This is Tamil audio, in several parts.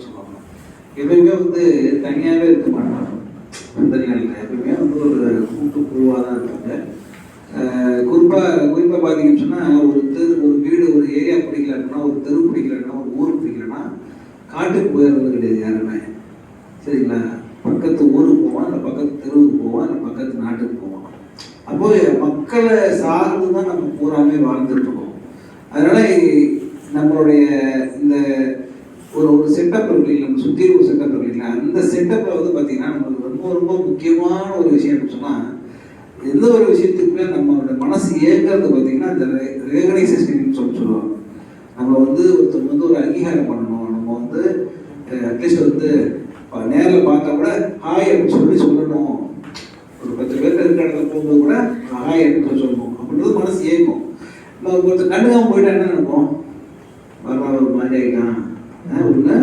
குழுன்னு சொல்லுவாங்க. எப்பயுமே வந்து தனியாகவே இருக்க மாட்டாங்க. தனியாக இல்லை எப்பயுமே வந்து ஒரு கூட்டு குழுவாக தான் இருப்பாங்க. குறிப்பாக குறிப்பாக பார்த்தீங்கன்னு சொன்னால் ஒரு தெரு ஒரு வீடு ஒரு ஏரியா பிடிக்கலன்னா ஒரு தெரு பிடிக்கலன்னா ஒரு ஊர் பிடிக்கலன்னா காட்டுக்கு போயிடுறது கிடையாது யாருமே. சரிங்களா? பக்கத்து ஊருக்கு போவான் இல்லை பக்கத்து தெருவுக்கு போவான் இல்லை பக்கத்து நாட்டுக்கு போவான். அப்போ மக்களை சார்ந்து தான் நம்ம பூராமே வாழ்ந்துட்டு இருக்கோம். அதனால நம்மளுடைய இந்த ஒரு ஒரு செட்டப் இருக்கு இல்லைங்களா நம்ம சுற்றி ஒரு செட்டப் இருக்கு இல்லைங்களா அந்த செட்டப்பில் வந்து பார்த்தீங்கன்னா நம்மளுக்கு ரொம்ப ரொம்ப முக்கியமான ஒரு விஷயம் சொன்னால் எந்த ஒரு விஷயத்துக்குமே நம்மளோட மனசு ஏங்கிறது பார்த்தீங்கன்னா இந்த ரெகனைசேஷன் சொல்லி சொல்லுவாங்க. நம்ம வந்து ஒருத்தர் வந்து ஒரு அங்கீகாரம் பண்ணணும். நம்ம வந்து அட்லீஸ்ட் வந்து நேரில் பார்த்தா கூட ஹாய் அப்படின்னு சொல்லி சொல்லணும். ஒரு பத்து பேர் இருக்கிற இடத்துல போகும்போது கூட ஹாய் அப்படின்னு சொல்லி சொல்லணும். அப்படின்றது மனசு ஏங்கும். நம்ம ஒருத்தர் கண்டுக்காமல் போயிட்டா என்ன நினைப்போம் வரவா ஒரு மாதிரி ஆகிட்டான் ஒன்று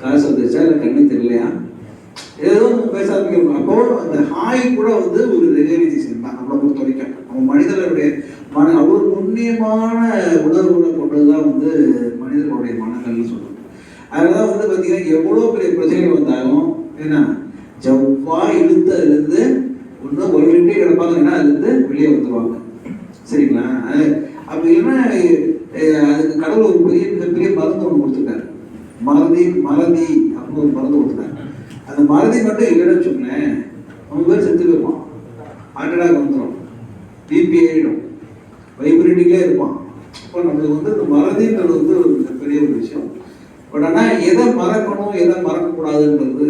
காசு வந்துச்சா இல்லை கண்ணு தெரியலையா? ஏதோ பேச ஆரம்பிக்கிறோம் அப்போ அந்த ஹாய் கூட வந்து ஒரு ரெகனைசேஷன் தான் நம்மளை பொறுத்த வரைக்கும். நம்ம மனிதர்களுடைய மன அவ்வளோ நுண்ணியமான உணர்வுகளை கொண்டது தான் வந்து மனிதர்களுடைய மனங்கள்னு சொல்லுவோம் அதனால வந்து பார்த்தீங்கன்னா எவ்வளோ பெரிய பிரச்சனைகள் வந்தாலும் என்ன ஜவ்வா இழுத்ததுலேருந்து ஒன்று ஒருவிட்டே கிடப்பாங்க ஏன்னா அதுலேருந்து வெளியே வந்துடுவாங்க சரிங்களா? அது- அப்படி இல்லைன்னா அதுக்கு கடவுள் ஒரு பெரிய மிகப்பெரிய மருந்து ஒன்று கொடுத்துருக்காரு. மறதி மறதி அப்படின்னு ஒரு மருந்து கொடுத்துருக்காரு அந்த மறதி மட்டும் இல்லைன்னு வச்சுக்கோங்களேன் அவங்க பேர் செத்து போயிருப்பான். ஹார்ட் அட்டாக் வந்துடும் பிபி ஆகிடும் வைப்ரேட்டிங்லே இருப்பான். இப்போ நம்மளுக்கு வந்து இந்த மறதின்றது வந்து ஒரு மிகப்பெரிய ஒரு விஷயம். பட் ஆனால் எதை மறக்கணும் எதை மறக்கக்கூடாதுன்றது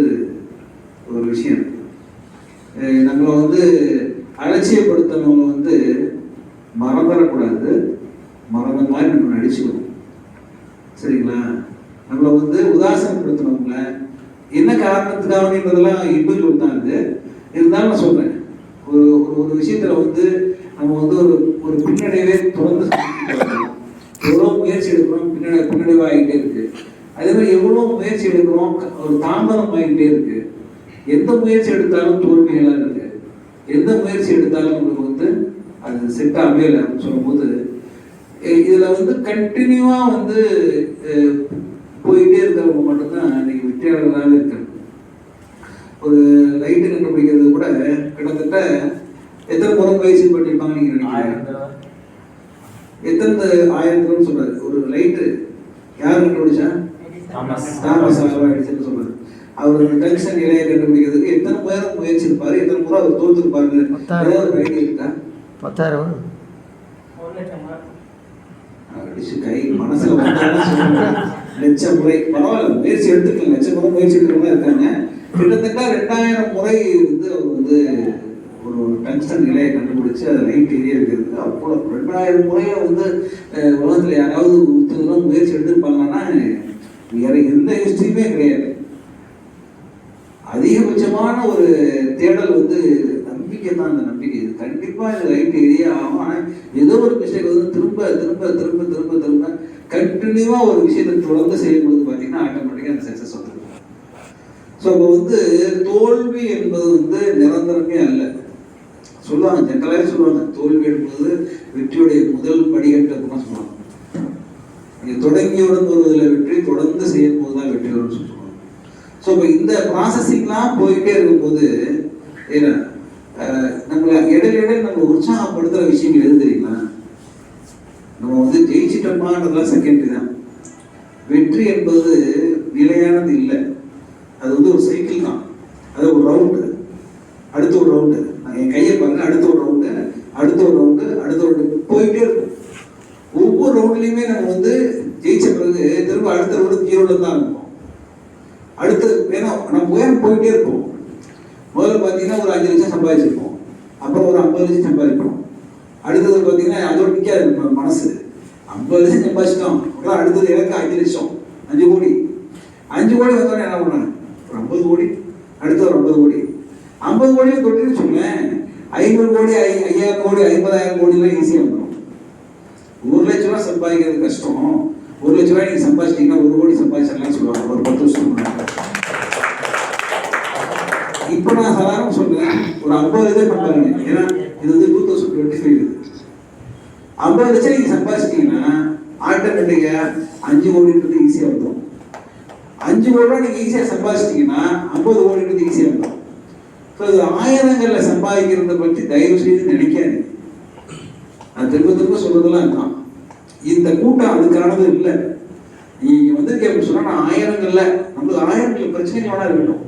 ஒரு விஷயம். இருக்குது நம்மளை வந்து அலட்சியப்படுத்தினவங்க வந்து மறந்துடக்கூடாது. மறந்த மாதிரி நம்ம நடிச்சுக்கணும். சரிங்களா? நம்மளை வந்து உதாசனப்படுத்தினவங்கள என்ன காரணத்துக்காகன்றதெல்லாம் இண்டிவிஜுவல் தான் இது இருந்தாலும் நான் சொல்றேன். ஒரு ஒரு ஒரு விஷயத்துல வந்து நம்ம வந்து ஒரு ஒரு பின்னடைவே தொடர்ந்து எவ்வளோ முயற்சி எடுக்கிறோம் பின்னடை பின்னடைவாகிட்டே இருக்கு. அதே மாதிரி எவ்வளோ முயற்சி எடுக்கிறோம் க- ஒரு தாமதம் ஆகிட்டே இருக்கு. எந்த முயற்சி எடுத்தாலும் தோல்விகளாக இருக்கு. எந்த முயற்சி எடுத்தாலும் உங்களுக்கு வந்து அது செட் அமையலை அப்படின்னு சொல்லும்போது இதில் வந்து கண்டினியூவாக வந்து போயிட்டே இருக்கிறவங்க மட்டும்தான் இன்னைக்கு வெற்றியாளர்களாகவே இருக்காங்க. ஒரு லைட்டு கண்டுபிடிக்கிறது கூட கிட்டத்தட்ட எத்தனை முறை முயற்சி பண்ணிருப்பாங்க நீங்க நினைக்கிறீங்க? எத்தனை ஆயிரம் தடவை சொல்றாரு. ஒரு லைட்டு யார் கண்டுபிடிச்சா? தாமஸ். ஆல்வா எடிசன் சொல்றாரு. அவர் அந்த டங்ஷன் நிலையை கண்டுபிடிக்கிறதுக்கு எத்தனை முறை முயற்சி இருப்பாரு எத்தனை முறை அவர் பத்தாயிரம். ஏதாவது ஒரு ஐடியா இருக்கா? பத்தாயிரம்? அடிச்சு கை மனசுல வந்தாலும் முறை பரவாயில்ல முயற்சி எடுத்துக்கலாம் லட்சம் முறை முயற்சி எடுக்கிறவங்க இருக்காங்க. கிட்டத்தட்ட ரெண்டாயிரம் முறை வந்து அவர் வந்து ஒரு டங்ஸ்டன் நிலையை கண்டுபிடிச்சு அதை லைட் ஏரியா இருக்கிறது அப்போ ரெண்டாயிரம் முறையை வந்து உலகத்தில் யாராவது ஒருத்தரும் முயற்சி எடுத்துருப்பாங்கன்னா வேற எந்த ஹிஸ்ட்ரியுமே கிடையாது. அதிகபட்சமான ஒரு தேடல் வந்து நம்பிக்கை தான் அந்த நம்பிக்கை. இது கண்டிப்பா இது லைட் ஏரியா ஆகும். ஆனா ஏதோ ஒரு மிஸ்டேக் வந்து திரும்ப திரும்ப திரும்ப திரும்ப திரும்ப கண்டினியூவா ஒரு விஷயத்தை தொடர்ந்து செய்யும்போது பாத்தீங்கன்னா ஆட்டோமேட்டிக்கா அந்த சக்சஸ் வந்துடும் ஸோ அப்போ வந்து தோல்வி என்பது வந்து நிரந்தரமே அல்ல. சொல்லுவாங்க ஜென்ரலாகவே சொல்லுவாங்க தோல்வி என்பது வெற்றியுடைய முதல் படிக்கட்டு அப்படின்னு சொல்லுவாங்க. நீங்க தொடங்கியவுடன் வருவதில் வெற்றி தொடர்ந்து செய்யும் போது தான் வெற்றி வரும்னு சொல்லுவாங்க. ஸோ இப்போ இந்த ப்ராசஸிங்லாம் போயிட்டே இருக்கும்போது ஏன்னா நம்மளை இடையில இடையில நம்ம உற்சாகப்படுத்துற விஷயங்கள் எது தெரியுமா? நம்ம வந்து ஜெயிச்சிட்டோமான்றதுலாம் செகண்டரி தான். வெற்றி என்பது நிலையானது இல்லை. அது வந்து ஒரு சைக்கிள் தான். அது ஒரு ரவுண்டு அடுத்த ஒரு ரவுண்டு என் கையை பாருங்க அடுத்த ஒரு ரவுண்டு அடுத்த ஒரு ரவுண்டு அடுத்த ஒரு ரவுண்டு போயிட்டே இருக்கும். ஒவ்வொரு ரவுண்ட்லையுமே நம்ம வந்து ஜெயிச்ச பிறகு திரும்ப அடுத்த ரவுண்டு ஜீரோல தான் இருக்கும் அடுத்து வேணும். நம்ம உயரம் போயிட்டே இருப்போம்? பார்த்தீங்கன்னா ஒரு அஞ்சு லட்சம் சம்பாதிச்சிருப்போம். அப்புறம் ஒரு ஐம்பது லட்சம் சம்பாதிப்போம். அடுத்தது பார்த்தீங்கன்னா அதோட நிற்காது மனசு. ஐம்பது லட்சம் சம்பாதிச்சிட்டோம். அப்புறம் அடுத்தது எனக்கு அஞ்சு லட்சம். அஞ்சு கோடி. அஞ்சு கோடி வந்தோடனே என்ன பண்ணாங்க ஒரு ஐம்பது கோடி. அடுத்து ஒரு ஐம்பது கோடி. ஐம்பது கோடியை தொட்டுன்னு வச்சுக்கோங்களேன். ஐநூறு கோடி ஐ ஐயாயிரம் கோடி ஐம்பதாயிரம் கோடிலாம் ஈஸியாக வந்துடும் ஒரு லட்ச ரூபா சம்பாதிக்கிறது கஷ்டம். ஒரு லட்ச ரூபாய் நீங்கள் சம்பாதிச்சிட்டீங்கன்னா ஒரு கோடி சம்பாதிச்சிடலாம் சொல்லுவாங்க. ஒரு பத்து வருஷம் முன்னாடி. இப்போ நான் சாதாரண சொல்றேன். ஒரு ஐம்பது இதை பண்ணுறாங்க ஏன்னா இது வந்து டூ தௌசண்ட் டுவெண்ட்டி ஃபைவ் ஐம்பது லட்சம் நீங்க சம்பாதிச்சிட்டீங்கன்னா ஆட்டோமேட்டிக்கா அஞ்சு கோடின்றது ஈஸியாக இருக்கும். அஞ்சு கோடி ரூபா நீங்கள் ஈஸியாக சம்பாதிச்சிட்டிங்கன்னா ஐம்பது கோடின்றது ஈஸியாக இருக்கும். ஸோ இது ஆயிரங்களில் சம்பாதிக்கிறத பற்றி தயவு செய்து நினைக்காது நான் திரும்ப திரும்ப சொல்றதெல்லாம் தான் இந்த கூட்டம் அதுக்கானது இல்லை. நீங்க வந்திருக்கேன் அப்படின்னு சொன்னா நான் ஆயிரங்கள்ல நம்மளுக்கு ஆயிரங்கள் பிரச்சனைகள் வேணா இருக்கட்டும்.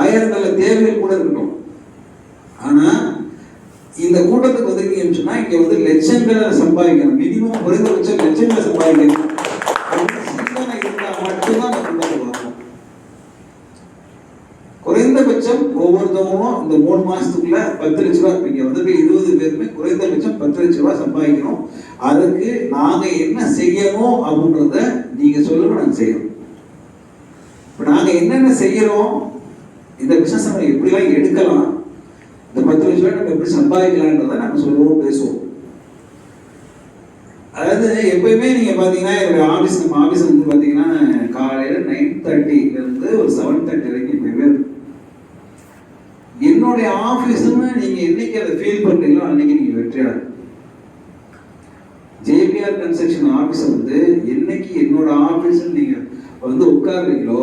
ஆயிரம் நல்ல தேவைகள் கூட இருக்கட்டும். ஆனா இந்த கூட்டத்துக்கு வந்திருக்கீங்கன்னு சொன்னால் இங்க வந்து லட்சங்களை சம்பாதிக்கணும். மினிமம் குறைந்தபட்சம் லட்சங்களை சம்பாதிக்கணும். மட்டும்தான் அந்த குறைந்தபட்சம் ஒவ்வொருத்தவங்களும் இந்த மூணு மாசத்துக்குள்ள பத்து லட்ச ரூபாய் இங்க வந்து இருபது பேருமே குறைந்தபட்சம் பத்து லட்ச ரூபாய் சம்பாதிக்கணும். அதுக்கு நாங்க என்ன செய்யணும் அப்படின்றத நீங்க சொல்லுங்க நாங்க செய்யணும் இப்ப நாங்க என்னென்ன செய்யறோம்? இந்த பிசினஸ் நம்ம எப்படிலாம் எடுக்கலாம்? இந்த பத்து லட்ச ரூபாய் நம்ம எப்படி சம்பாதிக்கலான்றதை நம்ம சொல்லுவோம் பேசுவோம். அதாவது எப்பயுமே நீங்க பாத்தீங்கன்னா என்னுடைய ஆபீஸ் நம்ம ஆபீஸ் வந்து பாத்தீங்கன்னா காலையில நைன் தேர்ட்டில இருந்து ஒரு செவன் தேர்ட்டி வரைக்கும் எப்பயுமே என்னுடைய ஆபீஸ்னு நீங்க என்னைக்கு அதை ஃபீல் பண்றீங்களோ அன்னைக்கு நீங்க வெற்றியாளர். ஜேபிஆர் கன்ஸ்ட்ரக்ஷன் ஆபீஸ் வந்து என்னைக்கு என்னோட ஆபீஸ் நீங்க வந்து உட்கார்றீங்களோ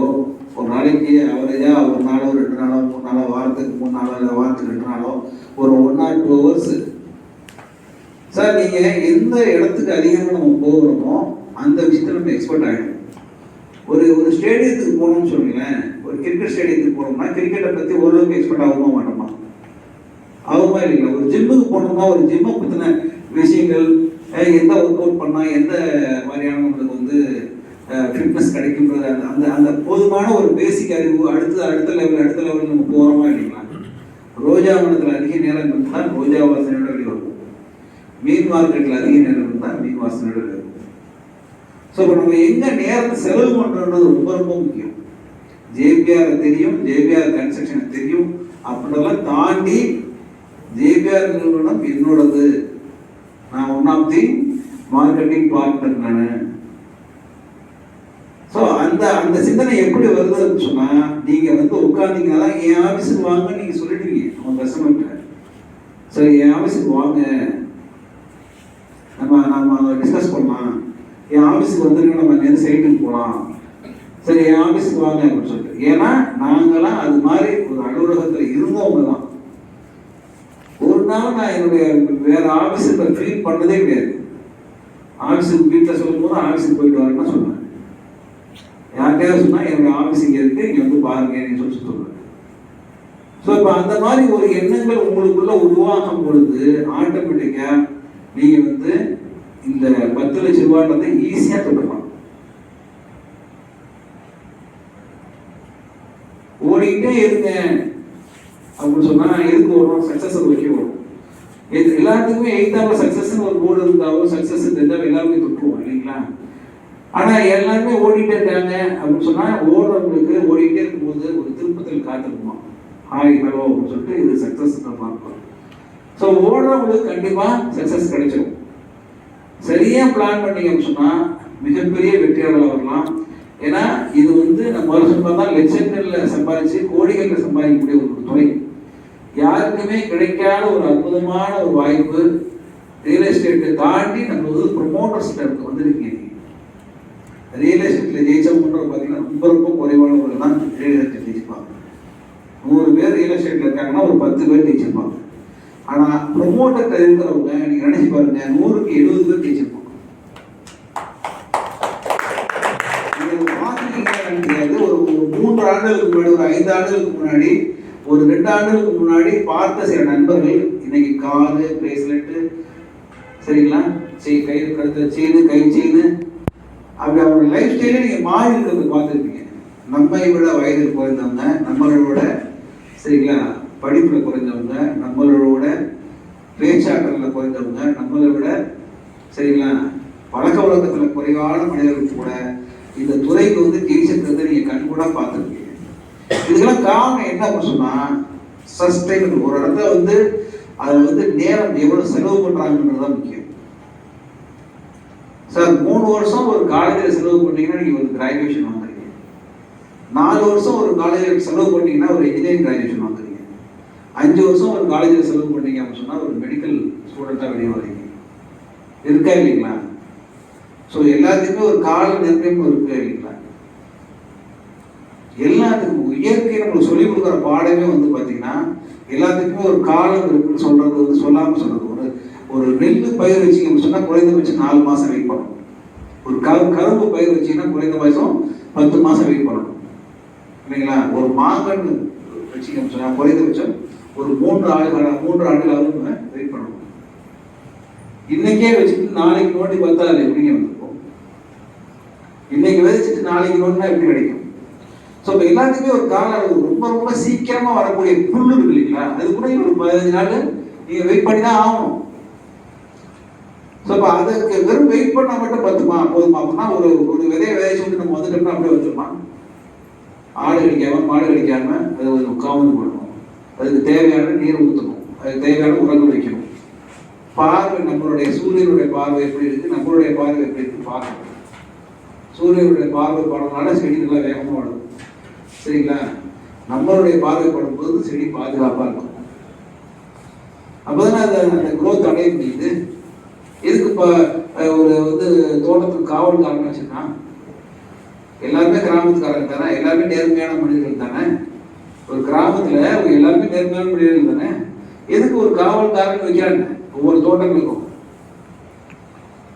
ஒரு நாளைக்கு அவரேஜா ஒரு நாளோ ரெண்டு நாளோ மூணு நாளோ வாரத்துக்கு மூணு நாளோ இல்லை வாரத்துக்கு ரெண்டு நாளோ ஒரு one or two hours sir நீங்க எந்த இடத்துக்கு அதிகமாக நம்ம போகிறோமோ அந்த விஷயத்தில் நம்ம எக்ஸ்பர்ட் ஆகிடும் ஒரு ஒரு ஸ்டேடியத்துக்கு போகணும்னு சொல்லுங்களேன். ஒரு கிரிக்கெட் ஸ்டேடியத்துக்கு போனோம்னா கிரிக்கெட்டை பற்றி ஓரளவுக்கு எக்ஸ்பர்ட் ஆகுமா மாட்டோமா ஆகுமா இல்லைங்களா? ஒரு ஜிம்முக்கு போனோம்னா ஒரு ஜிம்மை பற்றின விஷயங்கள் எந்த ஒர்க் அவுட் பண்ணால் எந்த ஃபிட்னஸ் கிடைக்கும்ன்றது அந்த அந்த அந்த போதுமான ஒரு பேசிக் அறிவு அடுத்த அடுத்த லெவல் அடுத்த லெவல் நம்ம போகிறோமா இல்லைங்களா ரோஜா வனத்தில் அதிக நேரம் இருந்தால் ரோஜா வாசனையோட வெளியே மீன் மார்க்கெட்டில் அதிக நேரம் இருந்தால் மீன் வாசனையோட வெளியே ஸோ இப்போ நம்ம எங்கே நேரத்தை செலவு பண்ணுறோன்றது ரொம்ப ரொம்ப முக்கியம். ஜேபிஆர் தெரியும் ஜேபிஆர் கன்ஸ்ட்ரக்ஷன் தெரியும். அப்படின்றதெல்லாம் தாண்டி ஜேபிஆர் நிறுவனம் என்னோடது? நான் one of the marketing partner நான். அந்த அந்த சிந்தனை எப்படி வருதுன்னு சொன்னா நீங்க வந்து உட்கார்ந்தீங்கன்னா என் ஆஃபீஸுக்கு வாங்க நீங்க சொல்லிடுவீங்க. உங்க கஸ்டமர்கிட்ட சரி என் ஆஃபீஸுக்கு வாங்க. நம்ம நம்ம டிஸ்கஸ் பண்ணலாம். என் ஆஃபீஸுக்கு வந்துருங்க நம்ம நேரம் சைட்டுக்கு போகலாம் சரி என் ஆஃபீஸுக்கு வாங்க அப்படின்னு சொல்லிட்டு. ஏன்னா நாங்களாம் அது மாதிரி ஒரு அலுவலகத்தில் இருந்தவங்க தான். ஒரு நாள் நான் என்னுடைய வேற ஆஃபீஸுக்கு ஃபீல் பண்ணதே கிடையாது. ஆஃபீஸுக்கு வீட்டில் சொல்லும் போது ஆஃபீஸுக்கு போயிட்டு வரேன்னு சொன்னேன் யார்கிட்டயாவது சொன்னா எனக்கு ஆஃபீஸ் இங்கே இருக்கு இங்கே வந்து பாருங்க சொல்லி சொல்லுவேன் ஸோ இப்போ அந்த மாதிரி ஒரு எண்ணங்கள் உங்களுக்குள்ள உருவாகும் பொழுது ஆட்டோமேட்டிக்கா நீங்க வந்து இந்த பத்து லட்சம் ரூபான்றதை ஈஸியா தொட்டுக்கலாம் ஓடிக்கிட்டே இருங்க. அப்படின்னு சொன்னா எதுக்கு வரும் சக்ஸஸ் வைக்க வரும் இது எல்லாத்துக்குமே எய்தாம சக்சஸ் ஒரு போர்டு இருந்தாலும் சக்ஸஸ் இருந்தாலும் எல்லாருமே தொட்டுவோம் இல்லைங்களா? ஆனால் எல்லாருமே ஓடிட்டே இருக்காங்க அப்படின்னு சொன்னால் ஓடுறவங்களுக்கு ஓடிட்டே இருக்கும்போது ஒரு திருப்பத்தில் காத்திருக்குமா ஹாய் ஹலோ அப்படின்னு சொல்லிட்டு இது சக்ஸஸ் சக்சஸ் பார்க்கலாம் ஸோ ஓடுறவங்களுக்கு கண்டிப்பாக சக்ஸஸ் கிடைச்சிடும் சரியாக பிளான் பண்ணீங்கன்னு சொன்னால் மிகப்பெரிய வெற்றியாளர் வரலாம். ஏன்னா இது வந்து நம்ம வருஷம் தான் லட்சங்களில் சம்பாதிச்சு கோடிகளில் சம்பாதிக்கக்கூடிய ஒரு துறை. யாருக்குமே கிடைக்காத ஒரு அற்புதமான ஒரு வாய்ப்பு. ரியல் எஸ்டேட்டை தாண்டி நம்ம வந்து ப்ரொமோட்டர்ஸ்கிட்ட இருக்கு வந்திருக்கீங்க. ரியல் எஸ்டேட்ல ஜெயிச்சவங்க பார்த்தீங்கன்னா ரொம்ப ரொம்ப குறைவானவர்கள் தான் ரியல் எஸ்டேட் ஜெயிச்சுப்பாங்க நூறு பேர் ரியல் எஸ்டேட்ல இருக்காங்கன்னா ஒரு பத்து பேர் ஜெயிச்சிருப்பாங்க. ஆனா ப்ரொமோட்டர் இருக்கிறவங்க நீங்க நினைச்சு பாருங்க நூறுக்கு எழுபது பேர் ஜெயிச்சிருப்பாங்க. கிடையாது. ஒரு மூன்று ஆண்டுகளுக்கு முன்னாடி ஒரு ஐந்து ஆண்டுகளுக்கு முன்னாடி ஒரு ரெண்டு ஆண்டுகளுக்கு முன்னாடி பார்த்த சில நண்பர்கள் இன்னைக்கு காது பிரேஸ்லெட்டு சரிங்களா? செய் கை கழுத்துல செயின் கை செயின் அப்படி அவரோட லைஃப் ஸ்டைலே நீங்கள் மாறி இருக்கிறத பார்த்துருப்பீங்க. நம்மை விட வயதில் குறைந்தவங்க நம்மளோட சரிங்களா படிப்பில் குறைஞ்சவங்க நம்மளோட பேச்சாற்றல குறைஞ்சவங்க நம்மளை விட சரிங்களா பழக்க வழக்கத்துல குறைவான மனிதர்கள் கூட இந்த துறைக்கு வந்து ஜெயிச்சிருக்கிறத நீங்கள் கண் கூட பார்த்துருப்பீங்க. இதுக்கெல்லாம் காரணம் என்ன அப்படின்னு சொன்னால் சஸ்டைனபிள் ஒரு இடத்துல வந்து அதை வந்து நேரம் எவ்வளோ செலவு பண்ணுறாங்கன்றது தான் முக்கியம். சார் மூணு வருஷம் ஒரு காலேஜில் செலவு பண்ணீங்கன்னா நீங்கள் ஒரு கிராஜுவேஷன் வாங்குறீங்க. நாலு வருஷம் ஒரு காலேஜில் செலவு பண்ணீங்கன்னா ஒரு இன்ஜினியரிங் கிராஜுவேஷன் வாங்குறீங்க. அஞ்சு வருஷம் ஒரு காலேஜில் செலவு பண்ணீங்க அப்படின்னு சொன்னால் ஒரு மெடிக்கல் ஸ்டூடெண்ட்டாக வெளியே வரீங்க இருக்கா இல்லைங்களா? ஸோ எல்லாத்துக்குமே ஒரு கால நிர்ணயம் இருக்கா இல்லைங்களா? எல்லாத்துக்கும் இயற்கை நம்மளுக்கு சொல்லிக் கொடுக்குற பாடமே வந்து பார்த்தீங்கன்னா எல்லாத்துக்குமே ஒரு காலம் இருக்குன்னு சொல்றது வந்து சொல்லாமல் சொல்றது ஒரு நெல் பயிர் வச்சிங்க சொன்னா குறைந்தபட்சம் நாலு மாசம் வெயிட் பண்ணணும். ஒரு கரு கரும்பு பயிர் வச்சீங்கன்னா குறைந்தபட்சம் பத்து மாசம் வெயிட் பண்ணணும். இல்லைங்களா? ஒரு மாங்கன்று வச்சிங்க சொன்னா குறைந்தபட்சம் ஒரு மூன்று ஆண்டு மூன்று ஆண்டுகளாவது வெயிட் பண்ணணும். இன்னைக்கே வச்சுட்டு நாளைக்கு நோண்டி பார்த்தா அது எப்படிங்க வந்துருக்கும்? இன்னைக்கு விதைச்சிட்டு நாளைக்கு நோண்டினா எப்படி கிடைக்கும்? ஸோ இப்போ எல்லாத்துக்குமே ஒரு கால அளவு ரொம்ப ரொம்ப சீக்கிரமாக வரக்கூடிய புல்லு இருக்கு இல்லைங்களா? அது கூட ஒரு பதினஞ்சு நாள் நீங்கள் வெயிட் பண்ணி தான் ஆகணும். ஸோ அதுக்கு வெறும் வெயிட் பண்ணா மட்டும் பத்துமா? போதுமா? அப்படின்னா ஒரு ஒரு விதைய விதைச்சு வந்து நம்ம வந்துட்டோம்னா அப்படியே வச்சிருமா? ஆடு கடிக்காம மாடு கடிக்காம அது கொஞ்சம் காவல் பண்ணணும் அதுக்கு தேவையான நீர் ஊற்றணும் அதுக்கு தேவையான உரங்கள் வைக்கணும். பார்வை நம்மளுடைய சூரியனுடைய பார்வை எப்படி இருக்கு? நம்மளுடைய பார்வை எப்படி இருக்கு பார்க்கணும். சூரியனுடைய பார்வை படுறதுனால செடி நல்லா வேகமாக வளரும். சரிங்களா? நம்மளுடைய பார்வை படும்போது செடி பாதுகாப்பாக இருக்கும். அப்போதான் அந்த அந்த அடைய முடியுது. எதுக்கு இப்போ ஒரு வந்து தோட்டத்துக்கு காவல்காரன் வச்சிருக்கான்? எல்லாருமே கிராமத்துக்காரங்க தானே? எல்லாருமே நேர்மையான மனிதர்கள் தானே? ஒரு கிராமத்தில் எல்லாருமே நேர்மையான மனிதர்கள் தானே? எதுக்கு ஒரு காவல்காரன் வைக்கிறாங்க? ஒவ்வொரு தோட்டங்களுக்கும்.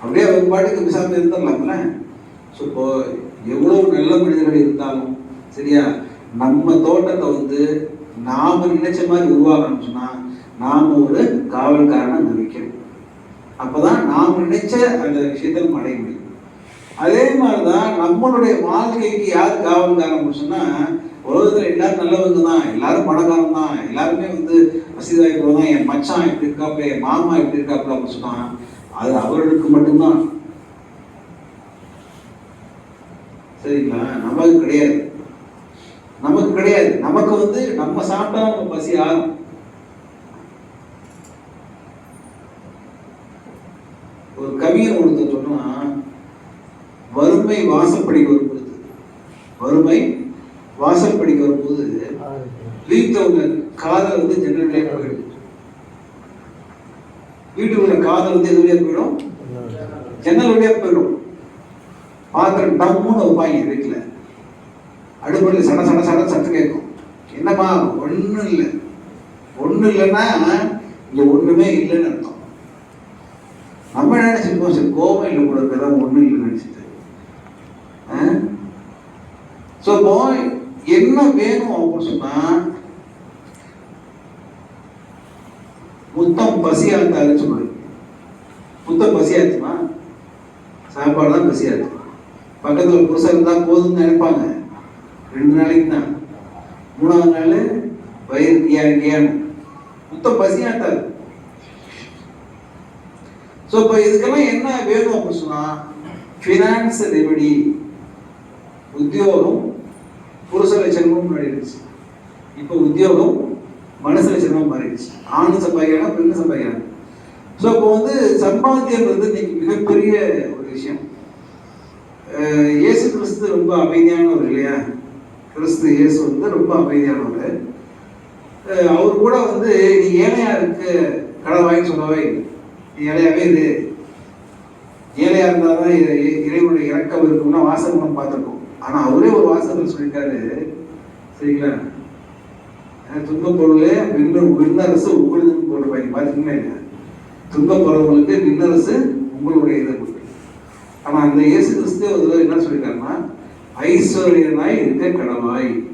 அப்படியே அவங்க பாட்டுக்கு விசாரணை இருந்துடலாம்ல. ஸோ இப்போ எவ்வளோ நல்ல மனிதர்கள் இருந்தாலும் சரியா? நம்ம தோட்டத்தை வந்து நாம நினைச்ச மாதிரி உருவாக்கணும்னு சொன்னா நாம ஒரு காவல்காரனை அங்க வைக்கணும். அப்போதான் நாம் நினைச்ச அந்த விஷயத்தை நம்ம அடைய முடியும். அதே மாதிரிதான் நம்மளுடைய வாழ்க்கைக்கு யார் காவல்காரன் சொன்னா உலகத்துல எல்லாரும் நல்லவங்க தான் எல்லாரும் பணக்காரன் தான் எல்லாருமே வந்து வசதி தான் என் மச்சான் இப்படி இருக்காப்புல என் மாமா இப்படி இருக்காப்புல அப்படின்னு சொன்னான் அது அவர்களுக்கு மட்டும்தான். சரிங்களா? நமக்கு கிடையாது. நமக்கு கிடையாது. நமக்கு வந்து நம்ம சாப்பிட்டா நம்ம பசி ஆகும் கவியன் கவிஞர் சொன்னான் சொன்னா வறுமை வாசப்படிக்கு வரும்போது வறுமை வாசப்படிக்கு வரும்போது வீட்டவங்க காதல் வந்து ஜென்ரலே போயிடும். வீட்டுக்குள்ள காதல் வந்து எது வழியா போயிடும்? ஜன்னல் வழியா போயிடும். பாத்திரம் டம்முன்னு வைப்பாங்க வீட்டில். அடுப்படியில் சட சட சட சத்து கேட்கும். என்னம்மா ஒன்றும் இல்லை. ஒன்றும் இல்லைன்னா இங்கே ஒன்றுமே இல்லைன்னு அர்த்தம். நம்ம நினைச்சிருக்கோம் சரி கோவையில் கூட இருக்கிறதா ஒன்றும் இல்லைன்னு நினைச்சிட்டு. ஸோ இப்போ என்ன வேணும் அப்படின்னு சொன்னா முத்தம் பசியாத்தாருன்னு சொல்லுங்க முத்தம் பசியாத்துமா? சாப்பாடு தான் பசியாத்து. பக்கத்தில் புருஷன் இருந்தால் போதும்னு நினைப்பாங்க. ரெண்டு நாளைக்கு தான். மூணாவது நாள் வயிறு கியா கியான்னு முத்தம் பசியாத்தாரு. ஸோ இப்போ இதுக்கெல்லாம் என்ன வேணும் அப்படின்னு சொன்னா ஃபினான்ஸ் ரெமெடி உத்தியோகம் புருஷ லட்சணமும் முன்னாடி இருந்துச்சு. இப்போ உத்தியோகம் மனசு லட்சணமும் மாறிடுச்சு. ஆண் சம்பாதிக்கிறாங்க பெண்ணு சம்பாதிக்கிறாங்க. ஸோ இப்போ வந்து சம்பாத்தியன்றது இன்னைக்கு மிகப்பெரிய ஒரு விஷயம். இயேசு கிறிஸ்து ரொம்ப அமைதியானவர் இல்லையா? கிறிஸ்து இயேசு வந்து ரொம்ப அமைதியானவர். அவர் கூட வந்து நீ ஏழையா இருக்கு கடவாயின்னு சொல்லவே இல்லை. ஏழையாகவே ஏழையாவே இரு ஏழையா இருந்தால் தான் இறை- இறைவனுடைய இறக்கம் இருக்கும்னா வாசகம் நம்ம பார்த்துருக்கோம். ஆனால் அவரே ஒரு வாசகம் சொல்லியிருக்காரு. சரிங்களா? துன்ப துன்பப் பொருளே விண்ண விண்ணரசு உங்களுதுன்னு போட்டுருப்பாங்க. பார்த்தீங்களா இல்லையா? துன்பப் பொருள்களுக்கு விண்ணரசு உங்களுடைய இதை கொடுத்து ஆனால் அந்த இயேசு கிறிஸ்து அதில் என்ன சொல்லியிருக்காருன்னா ஐஸ்வர்யனாய் இருக்க கடவாய்.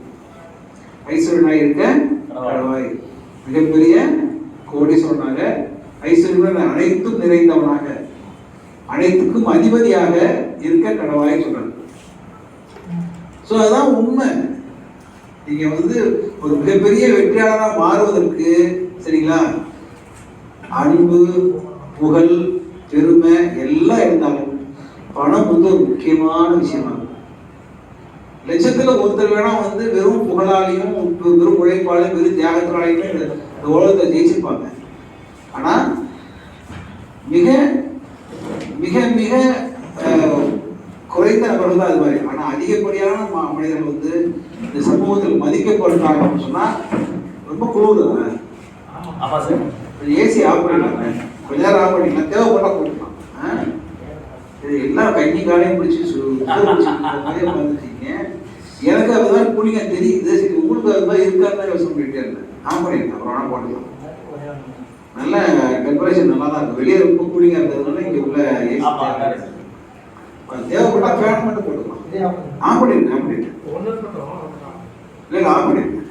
ஐஸ்வர்யனாய் இருக்க கடவாய். மிகப்பெரிய கோடீஸ்வரன் செல்வன் அனைத்தும் நிறைந்தவனாக அனைத்துக்கும் அதிபதியாக இருக்க கடவாய் சொல்றாரு. ஸோ அதுதான் உண்மை. நீங்க வந்து ஒரு மிகப்பெரிய வெற்றியாளராக மாறுவதற்கு சரிங்களா? அன்பு புகழ் பெருமை எல்லாம் இருந்தாலும் பணம் வந்து ஒரு முக்கியமான விஷயமா லட்சத்துல ஒருத்தர் வேணா வந்து வெறும் புகழாலையும் வெறும் உழைப்பாலையும் வெறும் தியாகத்தினாலையுமே இந்த உலகத்தை ஜெயிச்சிருப்பாங்க. ஆனா மிக மிக மிக குறைந்த நபர்கள் தான் அது மாதிரி. ஆனா அதிகப்படியான மனிதர்கள் வந்து இந்த சமூகத்தில் மதிக்கப்படுறாங்க அப்படின்னு சொன்னா ரொம்ப குழுவுது ஆமா சார். ஏசி ஆஃப் பண்ணிடலாங்க கொஞ்ச நேரம் ஆஃப் பண்ணிக்கலாம் தேவைப்பட்டா கொடுக்கலாம்? இது எல்லாம் கஞ்சி காலையும் பிடிச்சி மாதிரியே உட்கார்ந்துட்டீங்க. எனக்கு அதுதான் கூலிங்கா தெரியுது. சரி உங்களுக்கு அது மாதிரி இருக்காருன்னு யோசனை பண்ணிட்டே இருந்தேன். ஆன் பண்ணிருக்கேன் அப்புறம் வேணா போட்டுக்கலாம். நல்ல டெம்பரேச்சர் நல்லா தான் இருக்கு வெளியே ரொம்ப கூலிங்கா இருக்கிறதுனால இங்க உள்ள. தேவைப்பட்டா ஃபேன் மட்டும் போட்டுக்கலாம். ஆன் பண்ணிருக்கேன் ஆன் பண்ணிருக்கேன் இல்லை ஆன் பண்ணிருக்கேன்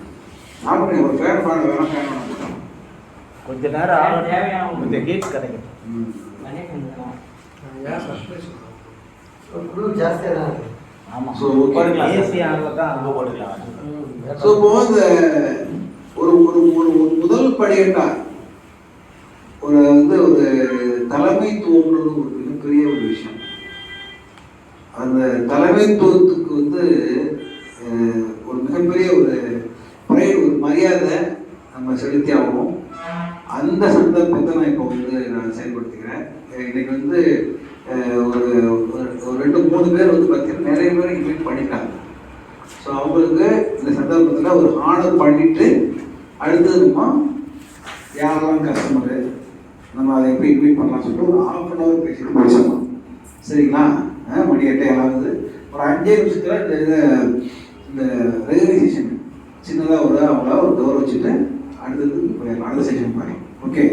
ஆன் பண்ணி ஒரு ஃபேன் ஃபேன் வேணா ஃபேன் வேணா போட்டுக்கலாம். கொஞ்ச நேரம் ஆகணும். கொஞ்சம் ஹீட் கிடைக்கும். ம். ஆமா. So, okay. போட்டுக்கலாம். ஏசி ஆனில் தான் அங்கே போட்டுக்கலாம். ஸோ இப்போ இந்த ஒரு ஒரு ஒரு ஒரு முதல் படியட்டா ஒரு வந்து ஒரு தலைமைத்துவம்ன்றது ஒரு மிகப்பெரிய ஒரு விஷயம். அந்த தலைமைத்துவத்துக்கு வந்து ஒரு மிகப்பெரிய ஒரு பழைய ஒரு மரியாதை நம்ம செலுத்தி ஆகணும். அந்த சந்தர்ப்பத்தை நான் இப்போ வந்து நான் செயல்படுத்திக்கிறேன். இன்னைக்கு வந்து ஒரு ஒரு- ரெண்டு மூணு பேர் வந்து பார்த்தீங்கன்னா நிறைய பேர் இன்வைட் பண்ணிட்டாங்க ஸோ அவங்களுக்கு இந்த சந்தர்ப்பத்தில் ஒரு ஆர்டர் பண்ணிட்டு அடுத்ததுமா யாரெல்லாம் கஸ்டமரு நம்ம அதை எப்படி இன்வைட் பண்ணலாம்னு சொல்லிட்டு ஒரு ஹாஃப் அன் ஹவர் பேசிட்டு முடிச்சிடலாம். சரிங்களா? ஆ, மணி எட்டே ஆகுது ஒரு அஞ்சே நிமிஷத்தில் இந்த இதை இந்த ரெகுலேஷன் சின்னதாக ஒரு அவங்களா ஒரு டோர் வச்சுட்டு அடுத்தது போயிடலாம். அடுத்த செஷன் போயிடலாம் ஓகே